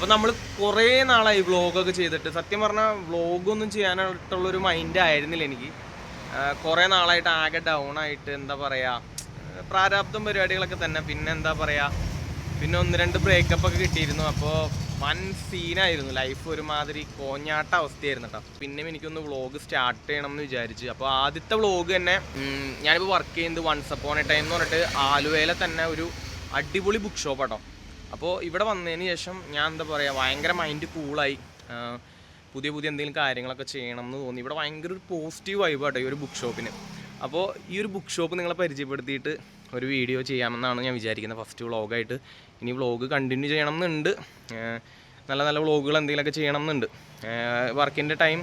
അപ്പോൾ നമ്മൾ കുറേ നാളായി വ്ളോഗൊക്കെ ചെയ്തിട്ട്. സത്യം പറഞ്ഞാൽ വ്ളോഗൊന്നും ചെയ്യാനായിട്ടുള്ളൊരു മൈൻഡ് ആയിരുന്നില്ല എനിക്ക്. കുറേ നാളായിട്ട് ആകെ ഡൗൺ ആയിട്ട് എന്താ പറയുക പ്രാരാബ്ദം പരിപാടികളൊക്കെ തന്നെ. പിന്നെ എന്താ പറയുക പിന്നെ ഒന്ന് രണ്ട് ബ്രേക്കപ്പ് ഒക്കെ കിട്ടിയിരുന്നു. അപ്പോൾ വൻ സീനായിരുന്നു ലൈഫ് ഒരുമാതിരി കോഞ്ഞാട്ട അവസ്ഥയായിരുന്നു കേട്ടോ പിന്നെയും എനിക്കൊന്ന് വ്ളോഗ് സ്റ്റാർട്ട് ചെയ്യണം എന്ന് വിചാരിച്ചു. അപ്പോൾ ആദ്യത്തെ വ്ളോഗ് തന്നെ ഞാനിപ്പോൾ വർക്ക് ചെയ്യുന്നത് വൺസ് അപ്പോൺ എ ടൈം എന്ന് പറഞ്ഞിട്ട് ആലുവയിലെ തന്നെ ഒരു അടിപൊളി ബുക്ക് ഷോപ്പ് കേട്ടോ അപ്പോൾ ഇവിടെ വന്നതിന് ശേഷം ഞാൻ എന്താ പറയുക ഭയങ്കര മൈൻഡ് കൂളായി പുതിയ പുതിയ എന്തെങ്കിലും കാര്യങ്ങളൊക്കെ ചെയ്യണം എന്ന് തോന്നി. ഇവിടെ ഭയങ്കര ഒരു പോസിറ്റീവ് വൈബ് കേട്ടോ ഈ ഒരു ബുക്ക് ഷോപ്പിന് അപ്പോൾ ഈ ഒരു ബുക്ക് ഷോപ്പ് നിങ്ങളെ പരിചയപ്പെടുത്തിയിട്ട് ഒരു വീഡിയോ ചെയ്യാമെന്നാണ് ഞാൻ വിചാരിക്കുന്നത്. ഫസ്റ്റ് വ്ളോഗായിട്ട് ഇനി വ്ളോഗ് കണ്ടിന്യൂ ചെയ്യണം എന്നുണ്ട് നല്ല നല്ല വ്ളോഗുകൾ എന്തെങ്കിലുമൊക്കെ ചെയ്യണം എന്നുണ്ട് വർക്കിന്റെ ടൈം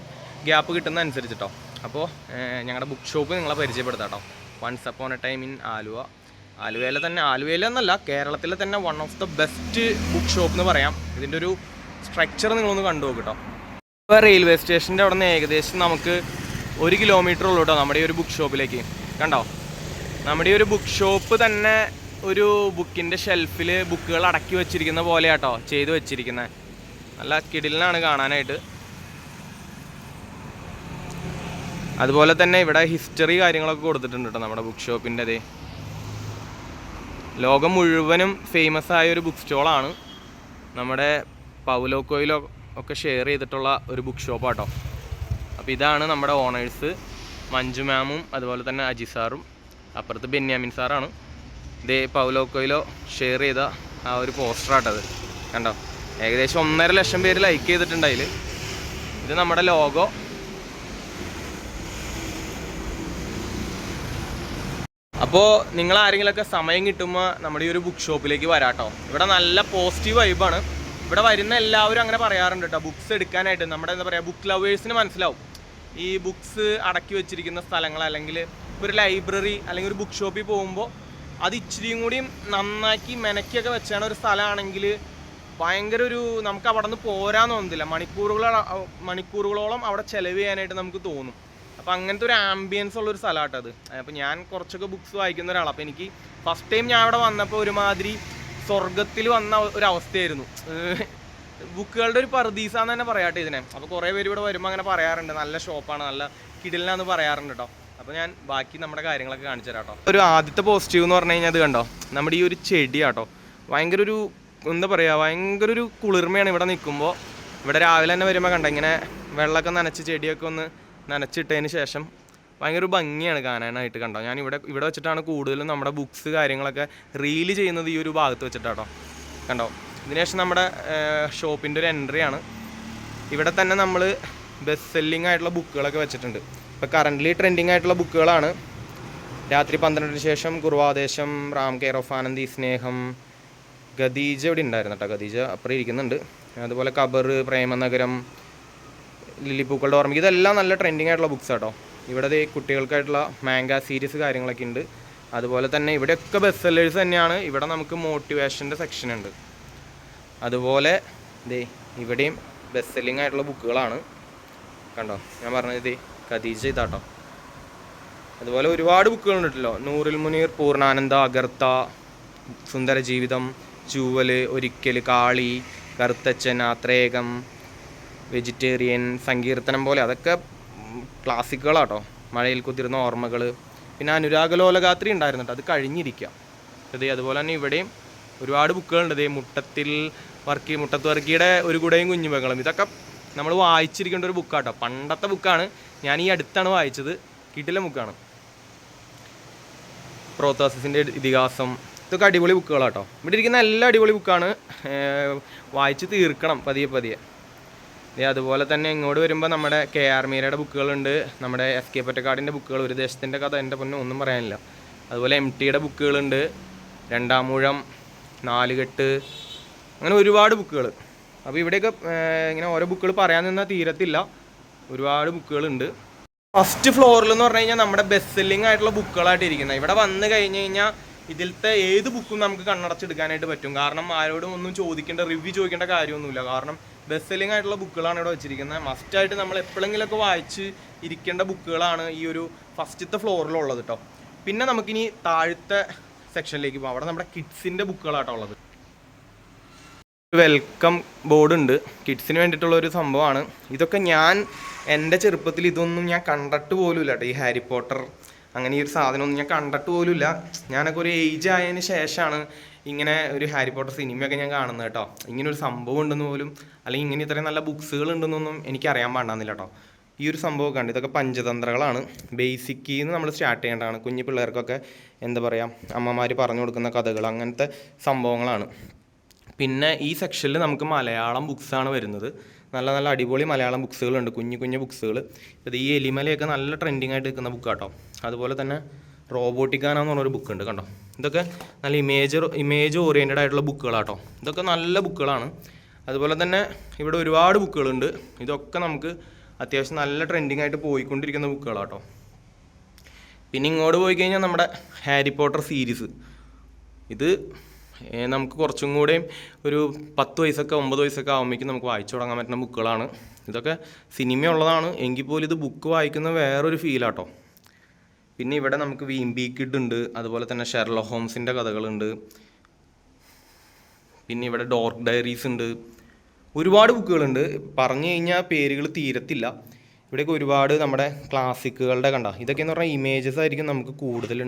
ഗ്യാപ്പ് കിട്ടുന്ന അനുസരിച്ചിട്ടോ അപ്പോൾ ഞങ്ങളുടെ ബുക്ക് ഷോപ്പ് നിങ്ങളെ പരിചയപ്പെടുത്താം കേട്ടോ once upon a time in Aluva. ആലുവയിലെ തന്നെ ആലുവയിലെ എന്നല്ല കേരളത്തിലെ തന്നെ one of the best book shop എന്ന് പറയാം. ഇതിന്റെ ഒരു സ്ട്രക്ചർ നിങ്ങളൊന്ന് കണ്ടു നോക്ക് കേട്ടോ ഇപ്പോൾ റെയിൽവേ സ്റ്റേഷന്റെ അവിടെ നിന്ന് ഏകദേശം നമുക്ക് ഒരു കിലോമീറ്റർ ഉള്ളൂ കേട്ടോ നമ്മുടെ ഈ ഒരു ബുക്ക് ഷോപ്പിലേക്ക് കണ്ടോ? നമ്മുടെ ഈ ഒരു ബുക്ക് ഷോപ്പ് തന്നെ ഒരു ബുക്കിന്റെ ഷെൽഫിൽ ബുക്കുകൾ അടക്കി വെച്ചിരിക്കുന്ന പോലെയാട്ടോ ചെയ്തു വെച്ചിരിക്കുന്നത് നല്ല കിടിലിനാണ് കാണാനായിട്ട്. അതുപോലെ തന്നെ ഇവിടെ ഹിസ്റ്ററി കാര്യങ്ങളൊക്കെ കൊടുത്തിട്ടുണ്ട് കേട്ടോ നമ്മുടെ ബുക്ക് ഷോപ്പിന്റെതേ ലോകം മുഴുവനും ഫേമസ് ആയ ഒരു ബുക്ക് സ്റ്റോളാണ് നമ്മുടെ പൗലോ കോയിലോ ഒക്കെ ഷെയർ ചെയ്തിട്ടുള്ള ഒരു ബുക്ക് ഷോപ്പാട്ടോ അപ്പോൾ ഇതാണ് നമ്മുടെ ഓണേഴ്സ് മഞ്ജു മാമും അതുപോലെ തന്നെ അജി സാറും അപ്പുറത്ത് ബെന്യാമിൻ സാറാണ് ഇതേ പൗലോ കോയിലോ ഷെയർ ചെയ്ത ആ ഒരു പോസ്റ്ററാട്ടത് കണ്ടോ? ഏകദേശം ഒന്നര ലക്ഷം പേര് ലൈക്ക് ചെയ്തിട്ടുണ്ട് ഇത് നമ്മുടെ ലോഗോ അപ്പോൾ നിങ്ങൾ ആരെങ്കിലുമൊക്കെ സമയം കിട്ടുമ്പോൾ നമ്മുടെ ഈ ഒരു ബുക്ക് ഷോപ്പിലേക്ക് വരാട്ടോ. ഇവിടെ നല്ല പോസിറ്റീവ് വൈബാണ് ഇവിടെ വരുന്ന എല്ലാവരും അങ്ങനെ പറയാറുണ്ട് കേട്ടോ ബുക്ക്സ് എടുക്കാനായിട്ട് നമ്മുടെ എന്താ പറയുക ബുക്ക് ലവേഴ്സിന് മനസ്സിലാവും. ഈ ബുക്ക്സ് അടക്കി വെച്ചിരിക്കുന്ന സ്ഥലങ്ങൾ അല്ലെങ്കിൽ ഒരു ലൈബ്രറി അല്ലെങ്കിൽ ഒരു ബുക്ക് ഷോപ്പിൽ പോകുമ്പോൾ അത് ഇച്ചിരിയും കൂടിയും നന്നാക്കി മെനക്കിയൊക്കെ വെച്ചാണ് ഒരു സ്ഥലമാണെങ്കിൽ ഭയങ്കര ഒരു നമുക്ക് അവിടെ നിന്ന് പോരാൻ തോന്നുന്നില്ല മണിക്കൂറുകളോളം മണിക്കൂറുകളോളം അവിടെ ചെലവ് ചെയ്യാനായിട്ട് നമുക്ക് തോന്നും. അപ്പോൾ അങ്ങനത്തെ ഒരു ആംബിയൻസ് ഉള്ള ഒരു സ്ഥലമാട്ടത് അപ്പോൾ ഞാൻ കുറച്ചൊക്കെ ബുക്സ് വായിക്കുന്ന ഒരാളാണ് അപ്പോൾ എനിക്ക് ഫസ്റ്റ് ടൈം ഞാൻ അവിടെ വന്നപ്പോൾ ഒരുമാതിരി സ്വർഗത്തിൽ വന്ന ഒരു അവസ്ഥയായിരുന്നു. ബുക്കുകളുടെ ഒരു പർദീസാന്ന് തന്നെ പറയാട്ടെ ഇതിനെ. അപ്പോൾ കുറേ പേര് ഇവിടെ വരുമ്പോൾ അങ്ങനെ പറയാറുണ്ട്. നല്ല ഷോപ്പാണ് നല്ല കിടിലാന്ന് പറയാറുണ്ട് കേട്ടോ അപ്പോൾ ഞാൻ ബാക്കി നമ്മുടെ കാര്യങ്ങളൊക്കെ കാണിച്ചു തരാം കേട്ടോ ഒരു ആദ്യത്തെ പോസിറ്റീവ് എന്ന് പറഞ്ഞു കഴിഞ്ഞാൽ അത് കണ്ടോ? നമ്മുടെ ഈ ഒരു ചെടി കേട്ടോ ഭയങ്കര ഒരു എന്താ പറയുക ഭയങ്കര ഒരു കുളിർമയാണ് ഇവിടെ നിൽക്കുമ്പോൾ ഇവിടെ രാവിലെ തന്നെ വരുമ്പോൾ കണ്ടോ ഇങ്ങനെ വെള്ളമൊക്കെ നനച്ച് ചെടിയൊക്കെ ഒന്ന് നനച്ചിട്ടതിന് ശേഷം ഭയങ്കര ഭംഗിയാണ് കാണാനായിട്ട് കണ്ടോ. ഞാൻ ഇവിടെ ഇവിടെ വെച്ചിട്ടാണ് കൂടുതലും നമ്മുടെ ബുക്സ് കാര്യങ്ങളൊക്കെ റീൽ ചെയ്യുന്നത് ഈ ഒരു ഭാഗത്ത് വെച്ചിട്ടാട്ടോ കണ്ടോ. ഇതിനുശേഷം നമ്മുടെ ഷോപ്പിന്റെ ഒരു എൻട്രി ആണ്. ഇവിടെ തന്നെ നമ്മൾ ബെസ്റ്റ് സെല്ലിംഗ് ആയിട്ടുള്ള ബുക്കുകളൊക്കെ വെച്ചിട്ടുണ്ട്. ഇപ്പോൾ കറന്റ്ലി ട്രെൻഡിങ് ആയിട്ടുള്ള ബുക്കുകളാണ് രാത്രി പന്ത്രണ്ടിന് ശേഷം കുർവാദേശം റാം കെയർ ഓഫ് ആനന്ദി സ്നേഹം ഖദീജ ഇവിടെ ഉണ്ടായിരുന്നു കേട്ടോ. ഖദീജ അപ്പുറം ഇരിക്കുന്നുണ്ട്. അതുപോലെ കബർ പ്രേമനഗരം ലില്ലിപ്പൂക്കളുടെ ഓർമ്മ. ഇതെല്ലാം നല്ല ട്രെൻഡിങ് ആയിട്ടുള്ള ബുക്സ് കേട്ടോ ഇവിടെ കുട്ടികൾക്കായിട്ടുള്ള മാങ്ക സീരീസ് കാര്യങ്ങളൊക്കെ ഉണ്ട്. അതുപോലെ തന്നെ ഇവിടെയൊക്കെ ബെസ്റ്റ് സെല്ലേഴ്സ് തന്നെയാണ്. ഇവിടെ നമുക്ക് മോട്ടിവേഷന്റെ സെക്ഷൻ ഉണ്ട്. അതുപോലെ ദേ ഇവിടെയും ബെസ്റ്റ് സെല്ലിംഗ് ആയിട്ടുള്ള ബുക്കുകളാണ് കണ്ടോ? ഞാൻ പറഞ്ഞത് ദേ ഖദീജ ഇതാട്ടോ. അതുപോലെ ഒരുപാട് ബുക്കുകൾ ഉണ്ടല്ലോ. നൂറിൽ മുനീർ പൂർണാനന്ദ അഗർത്ത സുന്ദര ജീവിതം ചൂവൽ ഒരിക്കൽ കാളി കറുത്തച്ഛൻ ആത്രേകം വെജിറ്റേറിയൻ സങ്കീർത്തനം പോലെ അതൊക്കെ ക്ലാസിക്കുകളാട്ടോ. മഴയിൽ കുതിർന്ന ഓർമ്മകൾ പിന്നെ അനുരാഗലോലഗാത്രി ഉണ്ടായിരുന്നു കേട്ടോ അത് കഴിഞ്ഞിരിക്കുക അതെ അതുപോലെ തന്നെ ഇവിടെയും ഒരുപാട് ബുക്കുകളുണ്ട്. ഇതേ മുട്ടത്തിൽ വർക്കി മുട്ടത്ത് വർക്കിയുടെ ഒരു കുടയും കുഞ്ഞുമകളും. ഇതൊക്കെ നമ്മൾ വായിച്ചിരിക്കേണ്ട ഒരു ബുക്കാട്ടോ. പണ്ടത്തെ ബുക്കാണ്. ഞാൻ ഈ അടുത്താണ് വായിച്ചത്. കിട്ടിലെ ബുക്കാണ്. പ്രോത്തോസസിന്റെ ഇതിഹാസം. ഇതൊക്കെ അടിപൊളി ബുക്കുകളാട്ടോ. ഇവിടെ ഇരിക്കുന്ന എല്ലാ അടിപൊളി ബുക്കാണ് വായിച്ച് തീർക്കണം പതിയെ പതിയെ. അതുപോലെ തന്നെ ഇങ്ങോട്ട് വരുമ്പോൾ നമ്മുടെ കെ ആർ മീരയുടെ ബുക്കുകളുണ്ട്. നമ്മുടെ എസ് കെ പൊറ്റക്കാടിന്റെ ബുക്കുകൾ ഒരു ദേശത്തിന്റെ കഥ എന്റെ പൊന്നെ ഒന്നും പറയാനില്ല. അതുപോലെ എം ടിയുടെ ബുക്കുകളുണ്ട്. രണ്ടാമൂഴം നാലുകെട്ട് അങ്ങനെ ഒരുപാട് ബുക്കുകൾ അപ്പോൾ ഇവിടെയൊക്കെ ഇങ്ങനെ ഓരോ ബുക്കുകൾ പറയാൻ നിന്നാൽ തീരത്തില്ല. ഒരുപാട് ബുക്കുകളുണ്ട്. ഫസ്റ്റ് ഫ്ലോറിൽ എന്ന് പറഞ്ഞു കഴിഞ്ഞാൽ നമ്മുടെ ബെസ്റ്റ് സെല്ലിംഗ് ആയിട്ടുള്ള ബുക്കുകളായിട്ട് ഇരിക്കുന്നത് ഇവിടെ വന്ന് കഴിഞ്ഞ് കഴിഞ്ഞാൽ ഇതിലത്തെ ഏത് ബുക്കും നമുക്ക് കണ്ണടച്ചെടുക്കാനായിട്ട് പറ്റും? കാരണം ആരോടും ഒന്നും ചോദിക്കേണ്ട റിവ്യൂ ചോദിക്കേണ്ട കാര്യമൊന്നുമില്ല. കാരണം ബെസ്റ്റ് സെല്ലിംഗ് ആയിട്ടുള്ള ബുക്കുകളാണ് ഇവിടെ വെച്ചിരിക്കുന്നത്. മസ്റ്റ് ആയിട്ട് നമ്മൾ എപ്പോഴെങ്കിലുമൊക്കെ വായിച്ച് ഇരിക്കേണ്ട ബുക്കുകളാണ് ഈ ഒരു ഫസ്റ്റത്തെ ഫ്ലോറിലുള്ളത് കേട്ടോ പിന്നെ നമുക്കിനി താഴത്തെ സെക്ഷനിലേക്ക് പോകാം. അവിടെ നമ്മുടെ കിഡ്സിന്റെ ബുക്കുകളാട്ടോ ഉള്ളത്. വെൽക്കം ബോർഡ് ഉണ്ട് കിഡ്സിന് വേണ്ടിയിട്ടുള്ള ഒരു സംഭവമാണ്. ഇതൊക്കെ ഞാൻ എന്റെ ചെറുപ്പത്തിൽ ഇതൊന്നും ഞാൻ കണ്ടിട്ട് പോലുമില്ല കേട്ടോ ഈ ഹാരി പോട്ടർ അങ്ങനെ ഈ ഒരു സാധനമൊന്നും ഞാൻ കണ്ടിട്ട് പോലുമില്ല. ഞാനൊക്കെ ഒരു ഏജ് ആയതിന് ശേഷമാണ് ഇങ്ങനെ ഒരു ഹാരി പോട്ടർ സിനിമയൊക്കെ ഞാൻ കാണുന്നത് കേട്ടോ. ഇങ്ങനെ ഒരു സംഭവം ഉണ്ടെന്ന് പോലും അല്ലെങ്കിൽ ഇങ്ങനെ ഇത്രയും നല്ല ബുക്സുകൾ ഉണ്ടെന്നൊന്നും എനിക്ക് അറിയാൻ പാടാന്നില്ല കേട്ടോ. ഈ ഒരു സംഭവം കണ്ട് ഇതൊക്കെ പഞ്ചതന്ത്രങ്ങളാണ്. ബേസിക്കിൽ നിന്ന് നമ്മൾ സ്റ്റാർട്ട് ചെയ്യേണ്ടതാണ്. കുഞ്ഞു പിള്ളേർക്കൊക്കെ എന്താ പറയുക അമ്മമാർ പറഞ്ഞു കൊടുക്കുന്ന കഥകൾ അങ്ങനത്തെ സംഭവങ്ങളാണ്. പിന്നെ ഈ സെക്ഷനിൽ നമുക്ക് മലയാളം ബുക്സാണ് വരുന്നത്. നല്ല നല്ല അടിപൊളി മലയാളം ബുക്സുകളുണ്ട് കുഞ്ഞു കുഞ്ഞു ബുക്സുകൾ ഇത് ഈ എലിമലയൊക്കെ നല്ല ട്രെൻഡിങ് ആയിട്ട് നിൽക്കുന്ന ബുക്കാട്ടോ അതുപോലെ തന്നെ റോബോട്ടിക്കാന എന്ന് പറഞ്ഞൊരു ബുക്ക് ഉണ്ട് കണ്ടോ? ഇതൊക്കെ നല്ല ഇമേജ് ഇമേജ് ഓറിയന്റഡ് ആയിട്ടുള്ള ബുക്കുകളാട്ടോ ഇതൊക്കെ നല്ല ബുക്കുകളാണ് അതുപോലെ തന്നെ ഇവിടെ ഒരുപാട് ബുക്കുകളുണ്ട് ഇതൊക്കെ നമുക്ക് അത്യാവശ്യം നല്ല ട്രെൻഡിങ് ആയിട്ട് പോയിക്കൊണ്ടിരിക്കുന്ന ബുക്കുകളാട്ടോ പിന്നെ ഇങ്ങോട്ട് പോയി കഴിഞ്ഞാൽ നമ്മുടെ ഹാരി പോട്ടർ സീരീസ് ഇത് നമുക്ക് കുറച്ചും കൂടെയും ഒരു പത്ത് വയസ്സൊക്കെ ഒമ്പത് വയസ്സൊക്കെ ആകുമ്പോഴേക്കും നമുക്ക് വായിച്ചു തുടങ്ങാൻ പറ്റുന്ന ബുക്കുകളാണ് ഇതൊക്കെ സിനിമ ഉള്ളതാണ്. എങ്കിൽ പോലും ഇത് ബുക്ക് വായിക്കുന്ന വേറൊരു ഫീലാട്ടോ പിന്നെ ഇവിടെ നമുക്ക് വീംബി കിഡ് ഉണ്ട് അതുപോലെ തന്നെ ഷെർലോ ഹോംസിന്റെ കഥകളുണ്ട്. പിന്നെ ഇവിടെ ഡോർക്ക് ഡയറീസ് ഉണ്ട്. ഒരുപാട് ബുക്കുകളുണ്ട് പറഞ്ഞു കഴിഞ്ഞാൽ പേരുകൾ തീരത്തില്ല. ഇവിടെയൊക്കെ ഒരുപാട് നമ്മുടെ ക്ലാസിക്കുകളുടെ കണ്ട. ഇതൊക്കെ എന്ന് പറഞ്ഞാൽ ഇമേജസ് ആയിരിക്കും നമുക്ക് കൂടുതൽ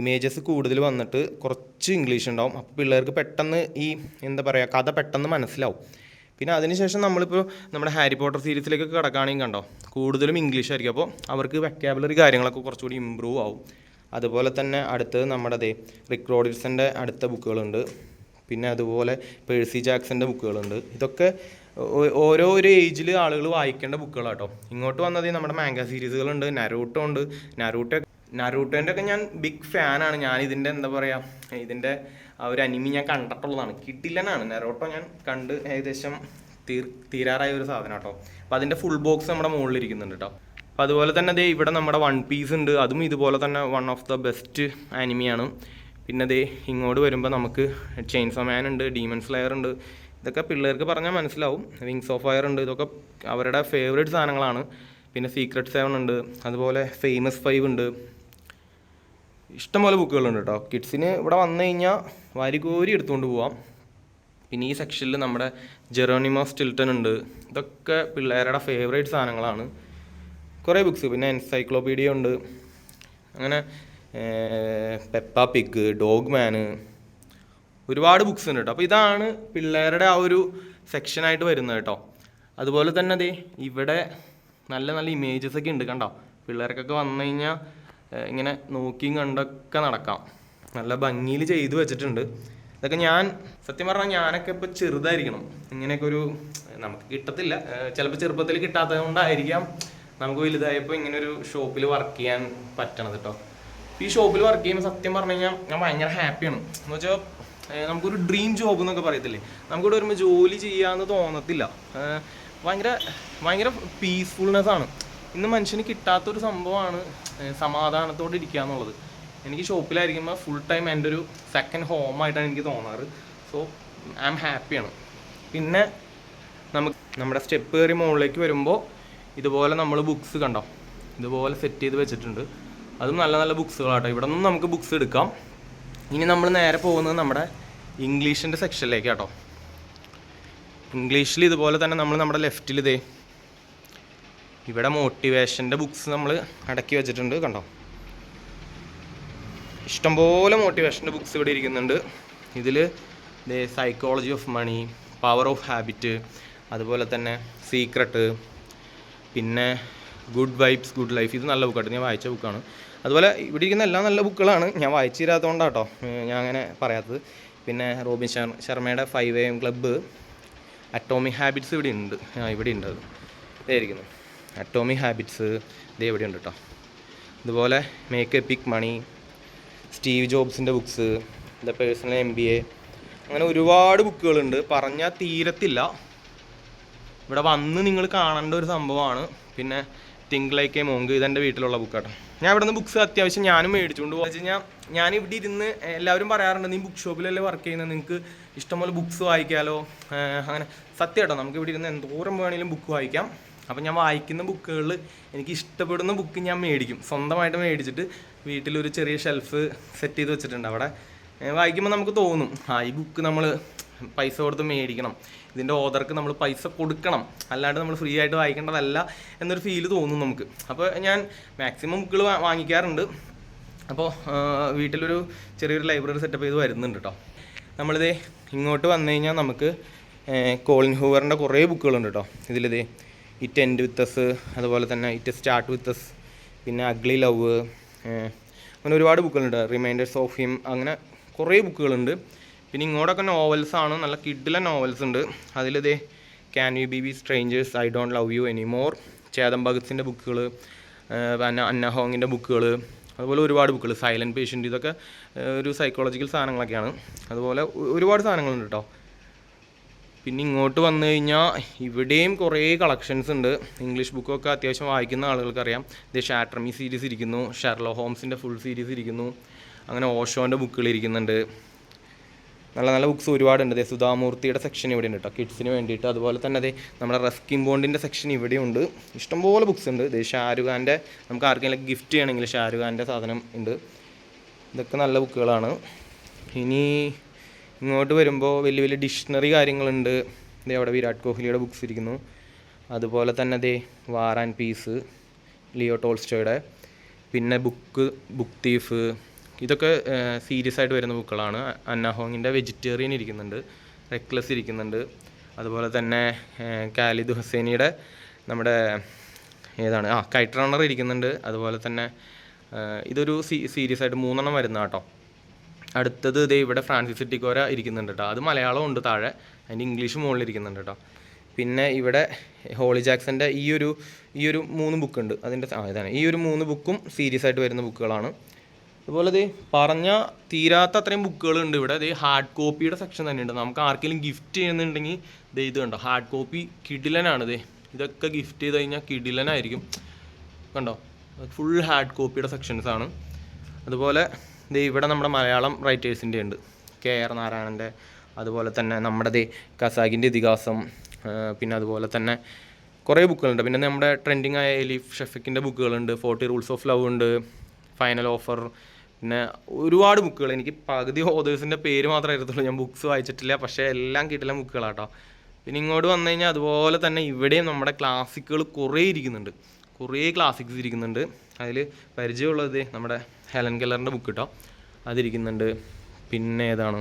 ഇമേജസ് കൂടുതൽ വന്നിട്ട് കുറച്ച് ഇംഗ്ലീഷ് ഉണ്ടാവും. അപ്പോൾ പിള്ളേർക്ക് പെട്ടെന്ന് ഈ എന്താ പറയുക കഥ പെട്ടെന്ന് മനസ്സിലാവും. പിന്നെ അതിനുശേഷം നമ്മളിപ്പോൾ നമ്മുടെ ഹാരി പോട്ടർ സീരീസിലേക്ക് കിടക്കുകയാണെങ്കിൽ കണ്ടോ കൂടുതലും ഇംഗ്ലീഷ് ആയിരിക്കും. അപ്പോൾ അവർക്ക് വെക്കാബുലറി കാര്യങ്ങളൊക്കെ കുറച്ചുകൂടി ഇമ്പ്രൂവ് ആവും. അതുപോലെ തന്നെ അടുത്തത് നമ്മുടെ റിക് റോഡിൽസിന്റെ അടുത്ത ബുക്കുകളുണ്ട്. പിന്നെ അതുപോലെ പേഴ്സി ജാക്സന്റെ ബുക്കുകളുണ്ട്. ഇതൊക്കെ ഓരോ ഒരു ഏജിൽ ആളുകൾ വായിക്കേണ്ട ബുക്കുകളാട്ടോ. ഇങ്ങോട്ട് വന്നത് നമ്മുടെ മാംഗ സീരീസുകളുണ്ട് നരൂട്ടോ ഉണ്ട്. നരൂട്ടോ നരൂട്ടോന്റെ ഒക്കെ ഞാൻ ബിഗ് ഫാനാണ് ഞാൻ ഇതിന്റെ എന്താ പറയുക ഇതിന്റെ ആ ഒരു അനിമി ഞാൻ കണ്ടിട്ടുള്ളതാണ്. കിട്ടില്ലനാണ് നരോട്ടോ ഞാൻ കണ്ട് ഏകദേശം തീർ തീരാറായ ഒരു സാധനം കേട്ടോ. അപ്പം അതിന്റെ ഫുൾ ബോക്സ് നമ്മുടെ മുകളിൽ ഇരിക്കുന്നുണ്ട് കേട്ടോ. അപ്പം അതുപോലെ തന്നെ ദേ ഇവിടെ നമ്മുടെ വൺ പീസ് ഉണ്ട്. അതും ഇതുപോലെ തന്നെ വൺ ഓഫ് ദ ബെസ്റ്റ് ആനിമിയാണ് പിന്നെ ദേ ഇങ്ങോട്ട് വരുമ്പോൾ നമുക്ക് ചെയിൻസോ മാൻ ഉണ്ട് ഡീമൺ സ്ലെയർ ഉണ്ട്. ഇതൊക്കെ പിള്ളേർക്ക് പറഞ്ഞാൽ മനസ്സിലാവും. വിങ്സ് ഓഫ് ഫയർ ഉണ്ട്. ഇതൊക്കെ അവരുടെ ഫേവറേറ്റ് സാധനങ്ങളാണ്. പിന്നെ സീക്രട്ട് സെവൻ ഉണ്ട്. അതുപോലെ ഫേമസ് ഫൈവ് ഉണ്ട്. ഇഷ്ടംപോലെ ബുക്കുകളുണ്ട് കേട്ടോ. കിഡ്സിന് ഇവിടെ വന്നു കഴിഞ്ഞാൽ വാരികോരി എടുത്തുകൊണ്ട് പോവാം. പിന്നെ ഈ സെക്ഷനിൽ നമ്മുടെ ജെറോണിമോ സ്റ്റിൽട്ടൺ ഉണ്ട്. ഇതൊക്കെ പിള്ളേരുടെ ഫേവറേറ്റ് സാധനങ്ങളാണ്. കുറേ ബുക്ക്സ് പിന്നെ എൻസൈക്ലോപീഡിയ ഉണ്ട്. അങ്ങനെ പെപ്പ പിഗ് ഡോഗ് മാന് ഒരുപാട് ബുക്ക്സ് ഉണ്ട് കേട്ടോ. അപ്പോൾ ഇതാണ് പിള്ളേരുടെ ആ ഒരു സെക്ഷനായിട്ട് വരുന്നത് കേട്ടോ. അതുപോലെ തന്നെ ദേ ഇവിടെ നല്ല നല്ല ഇമേജസ് ഒക്കെ ഉണ്ട് കണ്ടോ? പിള്ളേർക്കൊക്കെ വന്നു കഴിഞ്ഞാൽ ഇങ്ങനെ നോക്കിയും കണ്ടൊക്കെ നടക്കാം. നല്ല ഭംഗിയിൽ ചെയ്തു വെച്ചിട്ടുണ്ട്. ഇതൊക്കെ ഞാൻ സത്യം പറഞ്ഞാൽ ഞാനൊക്കെ ഇപ്പോൾ ചെറുതായിരിക്കണം. ഇങ്ങനെയൊക്കെ ഒരു നമുക്ക് കിട്ടത്തില്ല. ചിലപ്പോൾ ചെറുപ്പത്തിൽ കിട്ടാത്തത് കൊണ്ടായിരിക്കാം നമുക്ക് വലുതായപ്പോൾ ഇങ്ങനെ ഒരു ഷോപ്പിൽ വർക്ക് ചെയ്യാൻ പറ്റണത് കേട്ടോ ഈ ഷോപ്പിൽ വർക്ക് ചെയ്യുമ്പോൾ സത്യം പറഞ്ഞു കഴിഞ്ഞാൽ ഞാൻ ഭയങ്കര ഹാപ്പിയാണ്. എന്ന് വെച്ചാൽ നമുക്കൊരു ഡ്രീം ജോബ് എന്നൊക്കെ പറയത്തില്ലേ? നമുക്കിവിടെ വരുമ്പോൾ ജോലി ചെയ്യാമെന്ന് തോന്നത്തില്ല. ഭയങ്കര ഭയങ്കര പീസ്ഫുൾനെസ് ആണ്. ഇന്ന് മനുഷ്യന് കിട്ടാത്തൊരു സംഭവമാണ് സമാധാനത്തോടെ ഇരിക്കുക എന്നുള്ളത്. എനിക്ക് ഷോപ്പിലായിരിക്കുമ്പോൾ ഫുൾ ടൈം എന്റെ ഒരു സെക്കൻഡ് ഹോമായിട്ടാണ് എനിക്ക് തോന്നാറ്. സോ ഐ ആം ഹാപ്പിയാണ് പിന്നെ നമുക്ക് നമ്മുടെ സ്റ്റെപ്പ് കയറി മുകളിലേക്ക് വരുമ്പോൾ ഇതുപോലെ നമ്മൾ ബുക്സ് കണ്ടോ? ഇതുപോലെ സെറ്റ് ചെയ്ത് വെച്ചിട്ടുണ്ട്. അതും നല്ല നല്ല ബുക്സുകളാട്ടോ ഇവിടെ നിന്നും നമുക്ക് ബുക്സ് എടുക്കാം. ഇനി നമ്മൾ നേരെ പോകുന്നത് നമ്മുടെ ഇംഗ്ലീഷിന്റെ സെക്ഷനിലേക്ക് കേട്ടോ ഇംഗ്ലീഷിൽ ഇതുപോലെ തന്നെ നമ്മൾ നമ്മുടെ ലെഫ്റ്റിൽ ഇതേ ഇവിടെ മോട്ടിവേഷന്റെ ബുക്ക്സ് നമ്മൾ അടക്കി വെച്ചിട്ടുണ്ട് കണ്ടോ? ഇഷ്ടംപോലെ മോട്ടിവേഷന്റെ ബുക്ക്സ് ഇവിടെ ഇരിക്കുന്നുണ്ട്. ഇതിൽ the psychology of money power of habit അതുപോലെ തന്നെ സീക്രട്ട് പിന്നെ ഗുഡ് വൈബ്സ് ഗുഡ് ലൈഫ് ഇത് നല്ല ബുക്കാണ് ഞാൻ വായിച്ച ബുക്കാണ് അതുപോലെ ഇവിടെ ഇരിക്കുന്ന എല്ലാം നല്ല ബുക്കുകളാണ് ഞാൻ വായിച്ചു തരാത്തതുകൊണ്ടാണ് കേട്ടോ ഞാൻ അങ്ങനെ പറയാത്തത്. പിന്നെ റോബിൻ ശർ ശർമ്മയുടെ five M club atomic habits ഇവിടെ ഉണ്ട് ആ ഇവിടെ ഉണ്ട് അത്. ഇതായിരിക്കുന്നു അറ്റോമിക് ഹാബിറ്റ്സ് ഇത് ഇവിടെ ഉണ്ട് കേട്ടോ അതുപോലെ മേക്ക് എപ്പിക് മണി സ്റ്റീവ് ജോബ്സിന്റെ books the personal M B A അങ്ങനെ ഒരുപാട് ബുക്കുകളുണ്ട് പറഞ്ഞാൽ തീരത്തില്ല. ഇവിടെ വന്ന് നിങ്ങൾ കാണേണ്ട ഒരു സംഭവമാണ്. പിന്നെ തിങ്ക് ലൈക്ക് എ മോങ്ക് ഇതെന്റെ വീട്ടിലുള്ള ബുക്കാട്ടോ ഞാൻ ഇവിടെ നിന്ന് ബുക്ക്സ് അത്യാവശ്യം ഞാനും മേടിച്ചുകൊണ്ട് പോകുക കഴിഞ്ഞാൽ ഞാൻ ഇവിടെ ഇരുന്ന് എല്ലാവരും പറയാറുണ്ട് നീ ബുക്ക് ഷോപ്പിലല്ലേ വർക്ക് ചെയ്യുന്നത് നിങ്ങൾക്ക് ഇഷ്ടംപോലെ ബുക്ക്സ് വായിക്കാമല്ലോ അങ്ങനെ. സത്യം കേട്ടോ നമുക്ക് ഇവിടെ ഇരുന്ന് എന്തോരം വേണമെങ്കിലും ബുക്ക് വായിക്കാം. അപ്പം ഞാൻ വായിക്കുന്ന ബുക്കുകളിൽ എനിക്ക് ഇഷ്ടപ്പെടുന്ന ബുക്ക് ഞാൻ മേടിക്കും. സ്വന്തമായിട്ട് മേടിച്ചിട്ട് വീട്ടിലൊരു ചെറിയ ഷെൽഫ് സെറ്റ് ചെയ്ത് വെച്ചിട്ടുണ്ട് അവിടെ. വായിക്കുമ്പോൾ നമുക്ക് തോന്നും ആ ഈ ബുക്ക് നമ്മൾ പൈസ കൊടുത്ത് മേടിക്കണം. ഇതിന്റെ ഓദർക്ക് നമ്മൾ പൈസ കൊടുക്കണം. അല്ലാണ്ട് നമ്മൾ ഫ്രീ ആയിട്ട് വായിക്കേണ്ടതല്ല എന്നൊരു ഫീൽ തോന്നും നമുക്ക്. അപ്പോൾ ഞാൻ മാക്സിമം ബുക്കുകൾ വാങ്ങിക്കാറുണ്ട്. അപ്പോൾ വീട്ടിലൊരു ചെറിയൊരു ലൈബ്രറി സെറ്റപ്പ് ചെയ്ത് വരുന്നുണ്ട് കേട്ടോ നമ്മളിതേ ഇങ്ങോട്ട് വന്നു കഴിഞ്ഞാൽ നമുക്ക് കോളിൻ ഹൂവറിന്റെ കുറേ ബുക്കുകളുണ്ട് കേട്ടോ ഇതിലിതേ ഇറ്റ് എൻഡ് വിത്ത് വിത്തസ് അതുപോലെ തന്നെ ഇറ്റ് സ്റ്റാർട്ട് വിത്ത് വിത്തസ് പിന്നെ അഗ്ലി ലവ് അങ്ങനെ ഒരുപാട് ബുക്കുകളുണ്ട്. റിമൈൻഡേഴ്സ് ഓഫ് ഹിം അങ്ങനെ കുറേ ബുക്കുകളുണ്ട്. പിന്നെ ഇങ്ങോട്ടൊക്കെ നോവൽസ് ആണ്. നല്ല കിഡിലെ നോവൽസ് ഉണ്ട്. അതിലിതേ can you be be strangers I don't love you any more Chetan ഭഗത്സിന്റെ ബുക്കുകൾ പിന്നെ അന്ന ഹോങ്ങിന്റെ ബുക്കുകൾ അതുപോലെ ഒരുപാട് ബുക്കുകൾ സൈലന്റ് പേഷ്യന്റ് ഇതൊക്കെ ഒരു സൈക്കോളജിക്കൽ സാധനങ്ങളൊക്കെയാണ്. അതുപോലെ ഒരുപാട് സാധനങ്ങളുണ്ട് കേട്ടോ പിന്നെ ഇങ്ങോട്ട് വന്നു കഴിഞ്ഞാൽ ഇവിടെയും കുറേ കളക്ഷൻസ് ഉണ്ട്. ഇംഗ്ലീഷ് ബുക്കൊക്കെ അത്യാവശ്യം വായിക്കുന്ന ആളുകൾക്കറിയാം. ഇത് ഷാട്രമി സീരീസ് ഇരിക്കുന്നു ഷെർലോ ഹോംസിന്റെ ഫുൾ സീരീസ് ഇരിക്കുന്നു അങ്ങനെ ഓഷോന്റെ ബുക്കുകൾ ഇരിക്കുന്നുണ്ട്. നല്ല നല്ല ബുക്ക്സ് ഒരുപാടുണ്ട്. അതെ സുധാമൂർത്തിയുടെ സെക്ഷൻ ഇവിടെ ഉണ്ട് കേട്ടോ കിഡ്സിന് വേണ്ടിയിട്ട്. അതുപോലെ തന്നെ അതെ നമ്മുടെ റെസ്കിം ബോണ്ടിന്റെ സെക്ഷൻ ഇവിടെയുണ്ട് ഇഷ്ടംപോലെ ബുക്സ് ഉണ്ട്. ദേ ഷാരൂഖ് ഖാന്റെ നമുക്ക് ആർക്കെങ്കിലും ഗിഫ്റ്റ് ചെയ്യണമെങ്കിൽ ഷാരൂഖ് ഖാന്റെ സാധനം ഉണ്ട്. ഇതൊക്കെ നല്ല ബുക്കുകളാണ് ഇനി ഇങ്ങോട്ട് വരുമ്പോൾ വലിയ വലിയ ഡിക്ഷണറി കാര്യങ്ങളുണ്ട്. ദേ അവിടെ വിരാട് കോഹ്ലിയുടെ ബുക്സ് ഇരിക്കുന്നു. അതുപോലെ തന്നെ ദേ വാർ ആൻഡ് പീസ് ലിയോ ടോൾസ്റ്റോയുടെ. പിന്നെ ബുക്ക് ബുക്ക് തീഫ് ഇതൊക്കെ സീരിയസ് ആയിട്ട് വരുന്ന ബുക്കുകളാണ്. അന്നാഹോങ്ങിന്റെ വെജിറ്റേറിയൻ ഇരിക്കുന്നുണ്ട്. റെക്ലസ് ഇരിക്കുന്നുണ്ട്. അതുപോലെ തന്നെ കാലിദ് ഹുസൈനിയുടെ നമ്മുടെ ഏതാണ്? ആ കൈറ്റ് റണ്ണർ ഇരിക്കുന്നുണ്ട്. അതുപോലെ തന്നെ ഇതൊരു സീ സീരിയസ് ആയിട്ട് മൂന്നെണ്ണം വരുന്ന കേട്ടോ അടുത്തത് ഇതേ ഇവിടെ ഫ്രാൻസിസ് സിറ്റിക്കോര ഇരിക്കുന്നുണ്ട് കേട്ടോ അത് മലയാളം ഉണ്ട് താഴെ. അതിന്റെ ഇംഗ്ലീഷ് മുകളിൽ ഇരിക്കുന്നുണ്ട് കേട്ടോ പിന്നെ ഇവിടെ ഹോളി ജാക്സന്റെ ഈ ഒരു ഈ ഒരു മൂന്ന് ബുക്ക് ഉണ്ട്. അതിന്റെ ഇതാണ്. ഈ ഒരു മൂന്ന് ബുക്കും സീരിയസ് ആയിട്ട് വരുന്ന ബുക്കുകളാണ് അതുപോലെ ഇത് പറഞ്ഞ തീരാത്ത അത്രയും ബുക്കുകളുണ്ട് ഇവിടെ. ഇത് ഹാർഡ് കോപ്പിയുടെ സെക്ഷൻ തന്നെയുണ്ട് നമുക്ക് ആർക്കെങ്കിലും ഗിഫ്റ്റ് ചെയ്യുന്നുണ്ടെങ്കിൽ ദേ ഇത് കണ്ടോ? ഹാർഡ് കോപ്പി കിഡിലനാണ് ഇത് ഇതൊക്കെ ഗിഫ്റ്റ് ചെയ്ത് കഴിഞ്ഞാൽ കിഡിലനായിരിക്കും കണ്ടോ? ഫുൾ ഹാർഡ് കോപ്പിയുടെ സെക്ഷൻസാണ് അതുപോലെ ദേ ഇവിടെ നമ്മുടെ മലയാളം റൈറ്റേഴ്സിന്റെ ഉണ്ട്. കെ ആർ നാരായണന്റെ അതുപോലെ തന്നെ നമ്മുടെ ദേ കസാഖിന്റെ ഇതിഹാസം പിന്നെ അതുപോലെ തന്നെ കുറേ ബുക്കുകളുണ്ട്. പിന്നെ നമ്മുടെ ട്രെൻഡിങ് ആയ എലിഫ് ഷെഫിക്കിന്റെ ബുക്കുകളുണ്ട്. ഫോർട്ടി റൂൾസ് ഓഫ് ലവ് ഉണ്ട്. ഫൈനൽ ഓഫർ പിന്നെ ഒരുപാട് ബുക്കുകൾ. എനിക്ക് പകുതി ഓതേഴ്സിന്റെ പേര് മാത്രമേ അറിയത്തുള്ളൂ. ഞാൻ ബുക്ക്സ് വായിച്ചിട്ടില്ല. പക്ഷേ എല്ലാം കിട്ടില്ല ബുക്കുകളാട്ടോ. പിന്നെ ഇങ്ങോട്ട് വന്നു കഴിഞ്ഞാൽ അതുപോലെ തന്നെ ഇവിടെയും നമ്മുടെ ക്ലാസിക്കുകൾ കുറേ ഇരിക്കുന്നുണ്ട്. കുറേ ക്ലാസിക്സ് ഇരിക്കുന്നുണ്ട്. അതിൽ പരിചയമുള്ളത് നമ്മുടെ ഹെലൻ കെല്ലറിന്റെ ബുക്ക് കിട്ടാം അതിരിക്കുന്നുണ്ട്. പിന്നെ ഏതാണ്?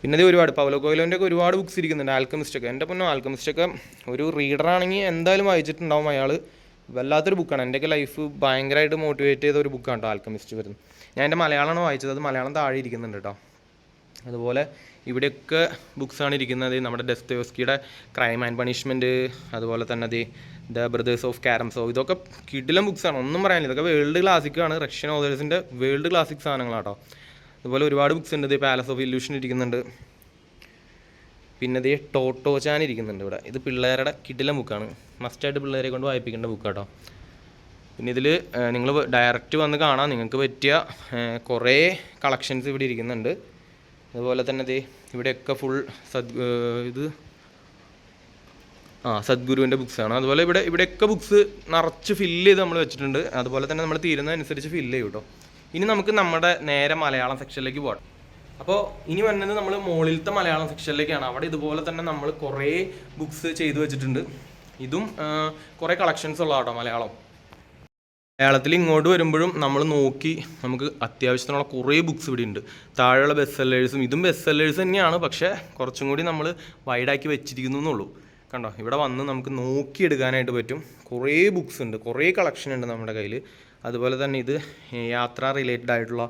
പിന്നെ ഇത് ഒരുപാട്. പൗലോ കോയിലോന്റെ ഒക്കെ ഒരുപാട് ബുക്സ് ഇരിക്കുന്നുണ്ട്. ആൽക്കമിസ്റ്റ് ഒക്കെ. എന്റെ പൊന്നോ ആൽക്കമിസ്റ്റ് ഒക്കെ ഒരു റീഡറാണെങ്കിൽ എന്തായാലും വായിച്ചിട്ടുണ്ടാവും അയാൾ വല്ലാത്തൊരു ബുക്കാണ് എന്റെയൊക്കെ ലൈഫ് ഭയങ്കരമായിട്ട് മോട്ടിവേറ്റ് ചെയ്ത ഒരു ബുക്കാണ് കേട്ടോ ആൽക്കമിസ്റ്റ് വരുന്നത്. ഞാൻ എന്റെ മലയാളമാണ് വായിച്ചത്. അത് മലയാളം താഴെ ഇരിക്കുന്നുണ്ട് കേട്ടോ അതുപോലെ ഇവിടെയൊക്കെ ബുക്സാണ് ഇരിക്കുന്നത്. നമ്മുടെ ഡെസ്തോസ്കിയുടെ ക്രൈം ആൻഡ് പണിഷ്മെന്റ് അതുപോലെ തന്നെ the the brothers of Karamazov ഇതൊക്കെ കിഡിലം ബുക്സാണ് ഒന്നും പറയാനില്ല. ഇതൊക്കെ വേൾഡ് ക്ലാസിക്കാണ് റഷ്യൻ ഓതേഴ്സിന്റെ വേൾഡ് ക്ലാസിക് സാധനങ്ങളാട്ടോ അതുപോലെ ഒരുപാട് ബുക്സ് ഉണ്ട്. ഇത് പാലസ് ഓഫ് ഇല്യൂഷൻ ഇരിക്കുന്നുണ്ട്. പിന്നെ ദേ ടോട്ടോ ചാൻ ഇരിക്കുന്നുണ്ട് ഇവിടെ. ഇത് പിള്ളേരുടെ കിഡിലം ബുക്കാണ് മസ്റ്റായിട്ട് പിള്ളേരെ കൊണ്ട് വായിപ്പിക്കേണ്ട ബുക്കാട്ടോ പിന്നെ ഇതിൽ നിങ്ങൾ ഡയറക്റ്റ് വന്ന് കാണാം. നിങ്ങൾക്ക് പറ്റിയ കുറേ കളക്ഷൻസ് ഇവിടെ ഇരിക്കുന്നുണ്ട്. അതുപോലെ തന്നെ ദേ ഇവിടെയൊക്കെ ഫുൾ സദ് ഇത് ആ സദ്ഗുരുവിന്റെ ആണ്. അതുപോലെ ഇവിടെ ഇവിടെയൊക്കെ ബുക്സ് നിറച്ച് ഫില്ല് ചെയ്ത് നമ്മൾ വെച്ചിട്ടുണ്ട്. അതുപോലെ തന്നെ നമ്മൾ തീരുന്നതനുസരിച്ച് ഫില്ല് ചെയ്യും കേട്ടോ ഇനി നമുക്ക് നമ്മുടെ നേരെ മലയാളം സെക്ഷനിലേക്ക് പോകാം അപ്പോൾ ഇനി വരുന്നത് നമ്മൾ മുകളിലത്തെ മലയാളം സെക്ഷനിലേക്കാണ് അവിടെ ഇതുപോലെ തന്നെ നമ്മൾ കുറേ ബുക്സ് ചെയ്തു വെച്ചിട്ടുണ്ട്. ഇതും കുറേ കളക്ഷൻസ് ഉള്ള കേട്ടോ മലയാളം. മലയാളത്തിൽ ഇങ്ങോട്ട് വരുമ്പോഴും നമ്മൾ നോക്കി നമുക്ക് അത്യാവശ്യത്തിനുള്ള കുറേ ബുക്സ് ഇവിടെ ഉണ്ട്. താഴെയുള്ള ബെസ്റ്റ് സെല്ലേഴ്സും ഇതും ബെസ്റ്റ് സെല്ലേഴ്സ് തന്നെയാണ്. പക്ഷേ കുറച്ചും കൂടി നമ്മൾ വൈഡാക്കി വെച്ചിരിക്കുന്നു എന്നുള്ളൂ. കണ്ടോ ഇവിടെ വന്ന് നമുക്ക് നോക്കിയെടുക്കാനായിട്ട് പറ്റും. കുറേ ബുക്സ് ഉണ്ട് കുറേ കളക്ഷൻ ഉണ്ട് നമ്മുടെ കയ്യിൽ അതുപോലെ തന്നെ ഇത് യാത്ര റിലേറ്റഡ് ആയിട്ടുള്ള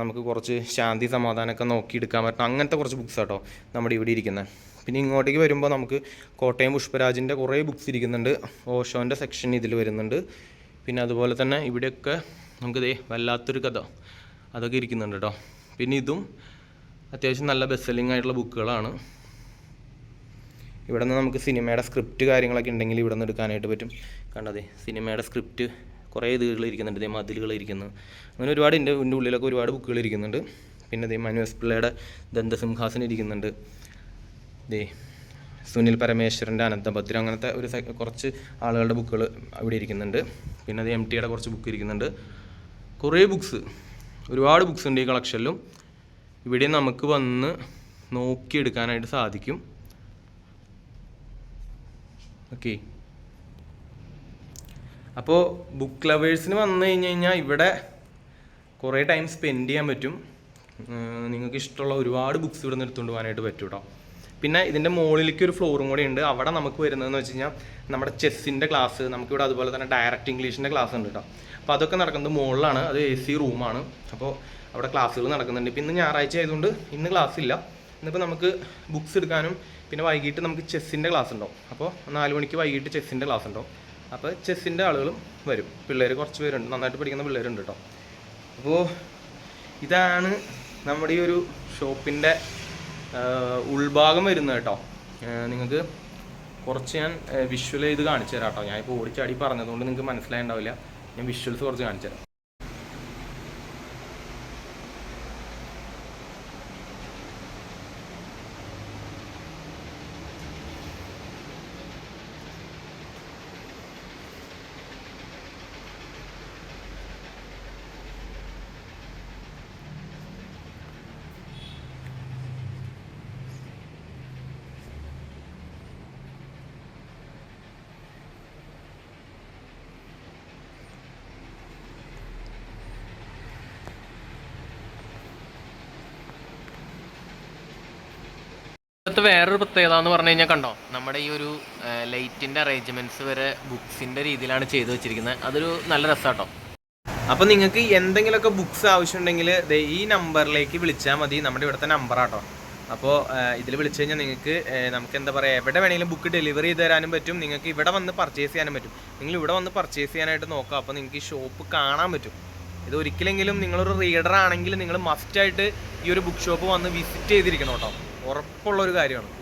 നമുക്ക് കുറച്ച് ശാന്തി സമാധാനമൊക്കെ നോക്കിയെടുക്കാൻ പറ്റും അങ്ങനത്തെ കുറച്ച് ബുക്സ് കേട്ടോ നമ്മുടെ ഇവിടെ ഇരിക്കുന്നത് പിന്നെ ഇങ്ങോട്ടേക്ക് വരുമ്പോൾ നമുക്ക് കോട്ടയം പുഷ്പരാജിന്റെ കുറേ ബുക്സ് ഇരിക്കുന്നുണ്ട്. ഓഷോന്റെ സെക്ഷൻ ഇതിൽ വരുന്നുണ്ട്. പിന്നെ അതുപോലെ തന്നെ ഇവിടെയൊക്കെ നമുക്ക് ദേ വല്ലാത്തൊരു കഥ അതൊക്കെ ഇരിക്കുന്നുണ്ട് കേട്ടോ പിന്നെ ഇതും അത്യാവശ്യം നല്ല ബെസ്റ്റ് സെല്ലിംഗ് ആയിട്ടുള്ള ബുക്കുകളാണ് ഇവിടെ നിന്ന് നമുക്ക് സിനിമയുടെ സ്ക്രിപ്റ്റ് കാര്യങ്ങളൊക്കെ ഉണ്ടെങ്കിൽ ഇവിടെ നിന്ന് എടുക്കാനായിട്ട് പറ്റും. കണ്ടതേ സിനിമയുടെ സ്ക്രിപ്റ്റ് കുറേ ഇതുകൾ ഇരിക്കുന്നുണ്ട്. ഇതേ മതിലുകൾ ഇരിക്കുന്നു. അങ്ങനെ ഒരുപാട് എന്റെ എന്റെ ഉള്ളിലൊക്കെ ഒരുപാട് ബുക്കുകൾ ഇരിക്കുന്നുണ്ട്. പിന്നെ ദേ മനു എസ് പിള്ളയുടെ ദന്തസിംഹാസനം ഇരിക്കുന്നുണ്ട്. ദേ സുനിൽ പരമേശ്വരന്റെ അനന്തഭദ്ര അങ്ങനത്തെ ഒരു കുറച്ച് ആളുകളുടെ ബുക്കുകൾ അവിടെ ഇരിക്കുന്നുണ്ട്. പിന്നെ അത് എം ടിയുടെ കുറച്ച് ബുക്ക് ഇരിക്കുന്നുണ്ട്. കുറേ ബുക്ക്സ് ഒരുപാട് ബുക്ക്സ് ഉണ്ട് ഈ കളക്ഷനിലും. ഇവിടെ നമുക്ക് വന്ന് നോക്കിയെടുക്കാനായിട്ട് സാധിക്കും. ഓക്കെ അപ്പോൾ ബുക്ക് ലവേഴ്സിന് വന്നു കഴിഞ്ഞ് കഴിഞ്ഞാൽ ഇവിടെ കുറേ ടൈം സ്പെൻഡ് ചെയ്യാൻ പറ്റും. നിങ്ങൾക്ക് ഇഷ്ടമുള്ള ഒരുപാട് ബുക്ക്സ് ഇവിടെ നിന്ന് എടുത്തുകൊണ്ട് പോകാനായിട്ട് പറ്റും കേട്ടോ പിന്നെ ഇതിന്റെ മുകളിലേക്ക് ഒരു ഫ്ലോറും കൂടി ഉണ്ട് അവിടെ നമുക്ക് വരുന്നതെന്ന് വെച്ച് കഴിഞ്ഞാൽ നമ്മുടെ ചെസ്സിന്റെ ക്ലാസ് നമുക്കിവിടെ അതുപോലെ തന്നെ ഡയറക്റ്റ് ഇംഗ്ലീഷിന്റെ ക്ലാസ് ഉണ്ട് കേട്ടോ അപ്പോൾ അതൊക്കെ നടക്കുന്നത് മുകളിലാണ് അത് എ സി റൂമാണ് അപ്പോൾ അവിടെ ക്ലാസ്സുകൾ നടക്കുന്നുണ്ട്. ഇപ്പം ഇന്ന് ഞായറാഴ്ച ആയതുകൊണ്ട് ഇന്ന് ക്ലാസ് ഇല്ല. ഇന്നിപ്പോൾ നമുക്ക് ബുക്സ് എടുക്കാനും പിന്നെ വൈകിട്ട് നമുക്ക് ചെസ്സിന്റെ ക്ലാസ് ഉണ്ടാവും. അപ്പോൾ നാല് മണിക്ക് വൈകിട്ട് ചെസ്സിന്റെ ക്ലാസ് ഉണ്ടാവും. അപ്പോൾ ചെസ്സിന്റെ ആളുകളും വരും. പിള്ളേർ കുറച്ച് പേരുണ്ട്. നന്നായിട്ട് പഠിക്കുന്ന പിള്ളേരുണ്ട് കേട്ടോ അപ്പോൾ ഇതാണ് നമ്മുടെ ഈ ഒരു ഷോപ്പിന്റെ ഉൾഭാഗം വരുന്നത് കേട്ടോ നിങ്ങൾക്ക് കുറച്ച് ഞാൻ വിഷ്വൽ ചെയ്ത് കാണിച്ചു തരാം കേട്ടോ ഞാൻ ഇപ്പോൾ ഓടിച്ചാടി പറഞ്ഞതുകൊണ്ട് നിങ്ങൾക്ക് മനസ്സിലായിണ്ടാവില്ല. ഞാൻ വിഷ്വൽസ് കുറച്ച് കാണിച്ചു തരാം ഇന്നത്തെ വേറൊരു പ്രത്യേകത എന്ന് പറഞ്ഞു കഴിഞ്ഞാൽ കണ്ടോ? നമ്മുടെ ഈ ഒരു ലൈറ്റിന്റെ അറേഞ്ച്മെന്റ്സ് വരെ ബുക്സിന്റെ രീതിയിലാണ് ചെയ്തു വെച്ചിരിക്കുന്നത്. അതൊരു നല്ല രസമാട്ടോ അപ്പോൾ നിങ്ങൾക്ക് എന്തെങ്കിലുമൊക്കെ ബുക്സ് ആവശ്യമുണ്ടെങ്കിൽ ഈ നമ്പറിലേക്ക് വിളിച്ചാൽ മതി. നമ്മുടെ ഇവിടുത്തെ നമ്പറാട്ടോ. അപ്പോൾ ഇതിൽ വിളിച്ചു കഴിഞ്ഞാൽ നിങ്ങൾക്ക് നമുക്ക് എന്താ പറയുക എവിടെ വേണമെങ്കിലും ബുക്ക് ഡെലിവറി ചെയ്ത് തരാനും പറ്റും. നിങ്ങൾക്ക് ഇവിടെ വന്ന് പർച്ചേസ് ചെയ്യാനും പറ്റും. നിങ്ങൾ ഇവിടെ വന്ന് പർച്ചേസ് ചെയ്യാനായിട്ട് നോക്കുക. അപ്പോൾ നിങ്ങൾക്ക് ഈ ഷോപ്പ് കാണാൻ പറ്റും. ഇത് ഒരിക്കലെങ്കിലും നിങ്ങളൊരു റീഡർ ആണെങ്കിൽ നിങ്ങൾ മസ്റ്റായിട്ട് ഈ ഒരു ബുക്ക് ഷോപ്പ് വന്ന് വിസിറ്റ് ചെയ്തിരിക്കണം കേട്ടോ. ഉറപ്പുള്ള ഒരു കാര്യമാണ്.